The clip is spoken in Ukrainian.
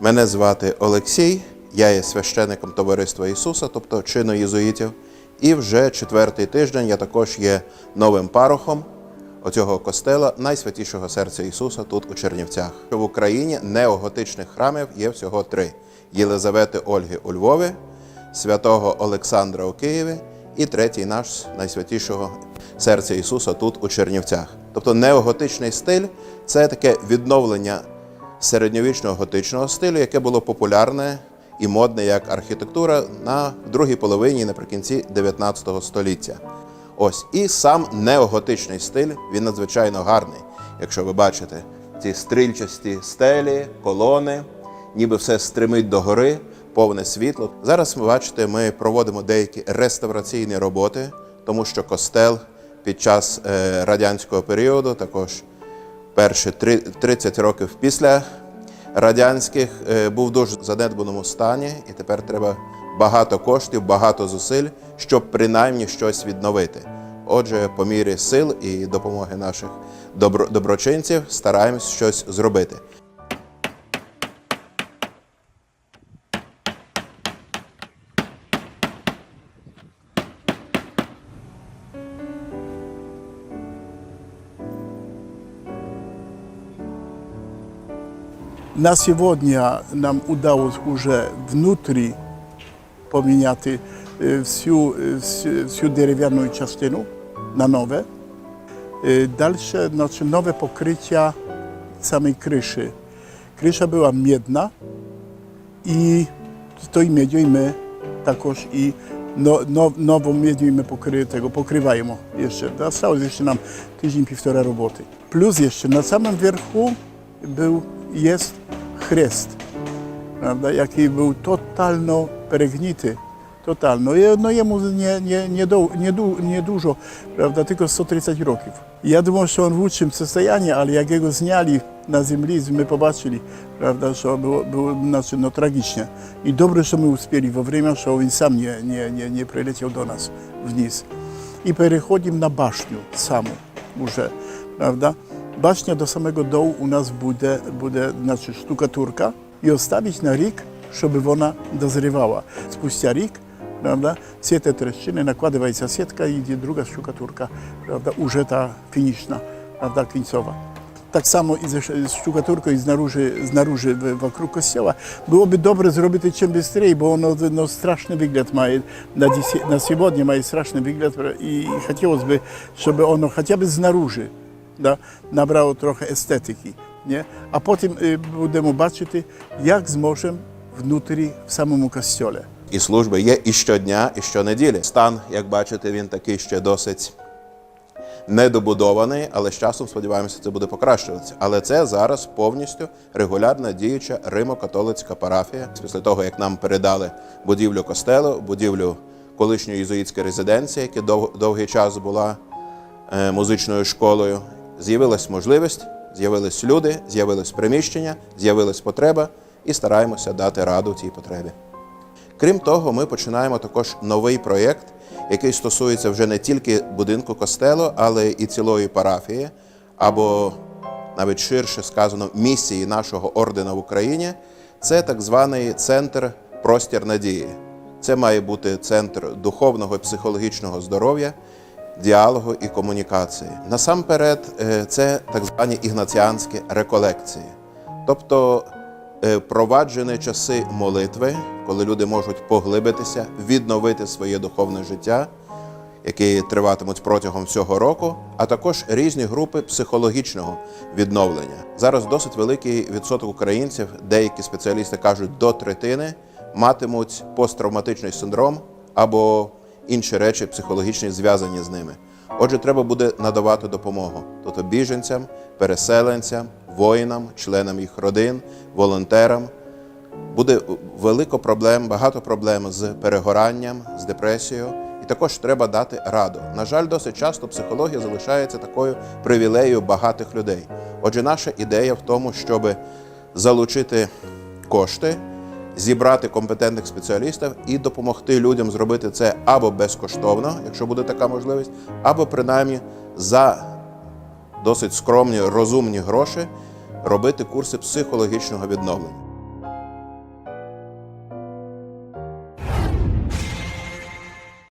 Мене звати Олексій, я є священником Товариства Ісуса, тобто чину єзуїтів. І вже четвертий тиждень я також є новим парохом оцього костела найсвятішого серця Ісуса тут у Чернівцях. В Україні неоготичних храмів є всього три: Єлизавети Ольги у Львові, святого Олександра у Києві і третій наш найсвятішого серця Ісуса тут у Чернівцях. Тобто неоготичний стиль це таке відновлення середньовічного готичного стилю, яке було популярне і модне як архітектура на другій половині наприкінці 19 століття. Ось і сам неоготичний стиль він надзвичайно гарний. Якщо ви бачите ці стрільчасті стелі, колони, ніби все стримить до гори, повне світло. Зараз ви бачите, ми проводимо деякі реставраційні роботи, тому що костел під час е, радянського періоду, також перші 30 років після радянських, е, був дуже занедбаному стані, і тепер треба багато коштів, багато зусиль, щоб принаймні щось відновити. Отже, по мірі сил і допомоги наших добро- доброчинців стараємось щось зробити. На сегодня нам удалось уже внутри поменять э, всю, э, всю, всю деревянную частину на нове. Y, Dalsze, znaczy nowe pokrycia samej kryszy. Krysza była miedna i z tej miedzią my takoż i no, no, nową miedzią my pokry, tego pokrywajmy jeszcze. Zostało jeszcze nam tydzień, półtora roboty. Plus jeszcze na samym wierchu był, jest chrzest, prawda, jaki był totalno peregnity. Totalno. Je- No jemu nie, nie, nie, do, nie, du, nie dużo, prawda, tylko 130 roków. Ja думав, що він в лучшому стані, але як його зняли на землі, ми побачили, правда, що було, було значить, ну, трагічно. І добре, що ми успіли во время, що він сам не, не, не, не прилетів до нас вниз. І переходимо на башню саму вже, правда. Башня до самego dołu u nas буде, буде значить, штукатурка і оставить на рік, щоб вона дозрівала. Спустя рік, prawda, всі ті трещини, накладається сітка і йде друга штукатурка, prawda, уже та фінішна, prawda, кінцова. Так само і з з штукатуркою знаружи, знаружи в- вокруг костела. Було б добре зробити чим швидше, бо воно ну, страшний вигляд має на, десі- на сьогодні має страшний вигляд і хотілося б, щоб воно хоча б знаружи да, набрало трохи естетики. A potem y, будемо бачити, як зможемо внутрі в самому костьолі. І служби є і щодня, і щонеділі. Стан, як бачите, він такий ще досить недобудований, але з часом сподіваємося, це буде покращуватися. Але це зараз повністю регулярна діюча римо-католицька парафія. Після того, як нам передали будівлю костелу, будівлю колишньої єзуїтської резиденції, яка дов- довгий час була музичною школою, з'явилась можливість, з'явились люди, з'явилось приміщення, з'явилась потреба, і стараємося дати раду цій потребі. Крім того, ми починаємо також новий проєкт, який стосується вже не тільки будинку костелу, але і цілої парафії, або навіть ширше сказано, місії нашого ордена в Україні. Це так званий центр простір надії. Це має бути центр духовного і психологічного здоров'я, діалогу і комунікації. Насамперед, е, це так звані ігнаціанські реколекції. Тобто е, проваджені часи молитви, коли люди можуть поглибитися, відновити своє духовне життя, які триватимуть протягом всього року, а також різні групи психологічного відновлення. Зараз досить великий відсоток українців, деякі спеціалісти кажуть, до третини матимуть посттравматичний синдром або інші речі психологічні зв'язані з ними. Отже, треба буде надавати допомогу тобто біженцям, переселенцям, воїнам, членам їх родин, волонтерам. Буде велико проблем, багато проблем з перегоранням, з депресією, і також треба дати раду. На жаль, досить часто психологія залишається такою привілеєю багатих людей. Отже, наша ідея в тому, щоб залучити кошти, зібрати компетентних спеціалістів і допомогти людям зробити це або безкоштовно, якщо буде така можливість, або принаймні за досить скромні, розумні гроші робити курси психологічного відновлення.